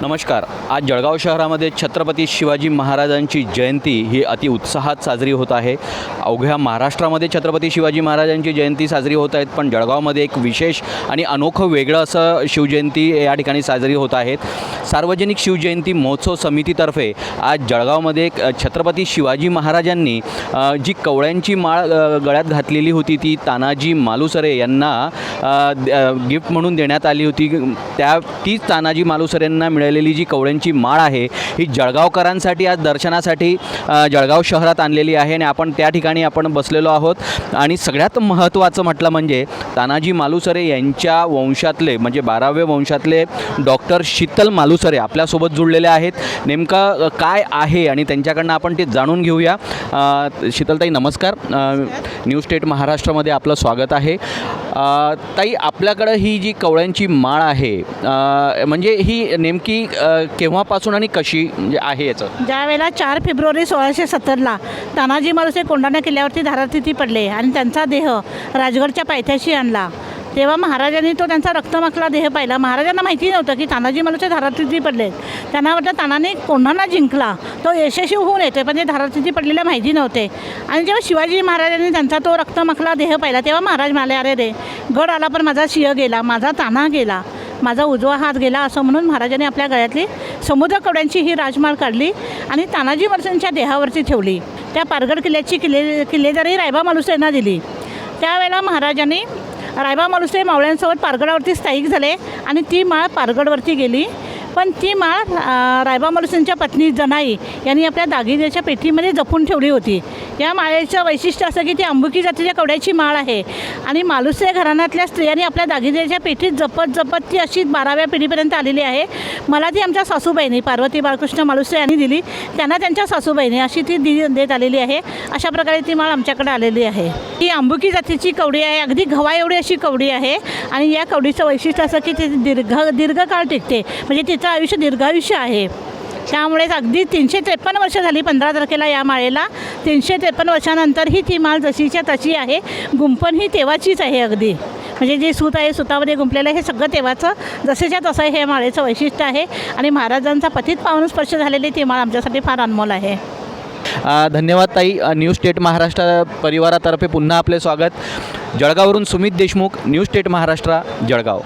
नमस्कार. आज जळगाव शहरामध्ये छत्रपती शिवाजी महाराजांची जयंती ही अति उत्साहात साजरी होत आहे. अवघ्या महाराष्ट्रामध्ये छत्रपती शिवाजी महाराजांची जयंती साजरी होत आहेत पण जळगावमध्ये एक विशेष आणि अनोखं वेगळं असं शिवजयंती या ठिकाणी साजरी होत आहेत. सार्वजनिक शिवजयंती महोत्सव समितीतर्फे आज जळगावमध्ये एक, छत्रपती शिवाजी महाराजांनी जी कवळ्यांची माळ गळ्यात घातलेली होती ती तानाजी मालुसरे यांना द- गिफ्ट म्हणून देण्यात आली होती. त्या तीच तानाजी मालुसरेंना मिळालेली जी कवळ्यांची माळ आहे ही जळगावकरांसाठी आज दर्शनासाठी जळगाव शहरात आणलेली आहे आणि आपण त्या ठिकाणी आपण बसलेलो आहोत. आणि सगळ्यात महत्त्वाचं म्हटलं म्हणजे तानाजी मालुसरे यांच्या वंशातले म्हणजे बारावे वंशातले डॉक्टर शीतल मालुसरे आपल्यासोबत जुळलेले आहेत. नेमकं काय आहे आणि त्यांच्याकडनं आपण ते जाणून घेऊया. शीतलताई नमस्कार. न्यू स्टेट महाराष्ट्रामध्ये आपलं स्वागत आहे. ताई आपल्याकडं ही जी कवळ्यांची माळ आहे म्हणजे ही नेमकी ती केव्हापासून आणि कशी म्हणजे आहे याचं? ज्यावेळेला चार फेब्रुवारी सोळाशे सत्तरला तानाजी मालुसरे कोंढाणा किल्ल्यावरती धारातिथी पडले आणि त्यांचा देह राजगडच्या पायथ्याशी आणला. तेव्हा महाराजांनी तो त्यांचा रक्तमाखला देह पाहिला. महाराजांना माहिती नव्हतं की तानाजी मालूचे धारातिथी पडले. त्यांना वाटलं तानाने कोंढाणा जिंकला. तो यशस्वी होऊन येते पण ते धारातिथी पडलेल्या माहिती नव्हते. आणि जेव्हा शिवाजी महाराजांनी त्यांचा तो रक्तमाखला देह पाहिला तेव्हा महाराज म्हणाले अरे रे गड आला पण माझा सिंह गेला माझा ताना गेला. माझा उजवा हात गेला असं म्हणून महाराजांनी आपल्या गळ्यातली समुद्रकवड्यांची ही राजमाळ काढली आणि तानाजी मालुसरेंच्या देहावरती ठेवली. त्या पारगड किल्ल्याची किल्ले किल्लेदारी रायबा मालुसरेंना दिली. त्यावेळेला महाराजांनी रायबा मालुसरे मावळ्यांसोबत पारगडावरती स्थायिक झाले आणि ती माळ पारगडवरती गेली. पण ती माळ रायबा मालुसरेंच्या पत्नी जनाई यांनी आपल्या दागिन्याच्या पेटीमध्ये जपून ठेवली होती. या माळेचं वैशिष्ट्य असं की ती अंबुकी जातीच्या कवड्याची माळ आहे. आणि मालुसरे घराण्यातल्या स्त्रियांनी आपल्या दागिन्याच्या पेटीत जपत जपत ती अशी बाराव्या पिढीपर्यंत आलेली आहे. मला ती आमच्या सासूबाईंनी पार्वती बाळकृष्ण मालुसरे यांनी दिली. त्यांना त्यांच्या सासूबाईंनी अशी ती दि देत आलेली आहे. अशा प्रकारे ती माळ आमच्याकडे आलेली आहे. ही अंबुकी जातीची कवडी आहे. अगदी घवा एवढी अशी कवडी आहे. आणि या कवडीचं वैशिष्ट्य असं की ती दीर्घ दीर्घकाळ टिकते. म्हणजे तिचं आयुष्य दीर्घायुष्य आहे. त्यामुळेच अगदी तीनशे त्रेपन्न वर्ष झाली पंधरा तारखेला या माळेला. तीनशे त्रेपन्न वर्षानंतर ही ती माळ जशीच्या तशी आहे. गुंपण ही तेव्हाचीच आहे अगदी. म्हणजे जे सूत आहे सुतामध्ये गुंफलेलं हे सगळं तेव्हाचं जसेच्या तसं हे माळेचं वैशिष्ट्य आहे. आणि महाराजांचा पतित पाहून स्पर्श झालेली ती माळ आमच्यासाठी फार अनमोल आहे. धन्यवाद ताई. न्यू स्टेट महाराष्ट्र परिवारातर्फे पुन्हा आपले स्वागत. जळगाववरून सुमित देशमुख न्यू स्टेट महाराष्ट्र जळगाव.